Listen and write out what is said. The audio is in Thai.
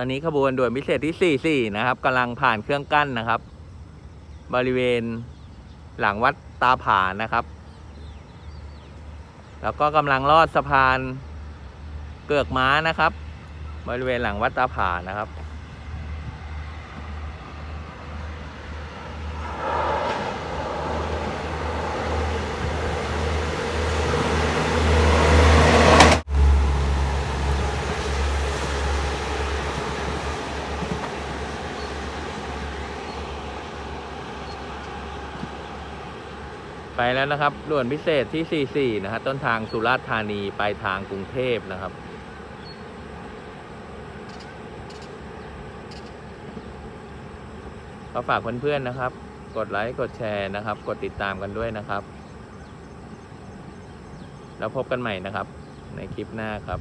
อนนี้ขบวนด่วนพิเศษที่ 44 นะครับกำลังผ่านเครื่องกั้นนะครับ บริเวณหลังวัดตาผานะครับ แล้วก็กำลังลอดสะพานเกือกม้านะครับ บริเวณหลังวัดตาผานะครับ ไปแล้วนะครับด่วนพิเศษที่ 44 นะครับต้นทางสุราษฎร์ธานีไปทางกรุงเทพนะครับ ก็ฝากเพื่อนๆนะครับ กดไลค์กดแชร์นะครับ กดติดตามกันด้วยนะครับ แล้วพบกันใหม่นะครับ ในคลิปหน้าครับ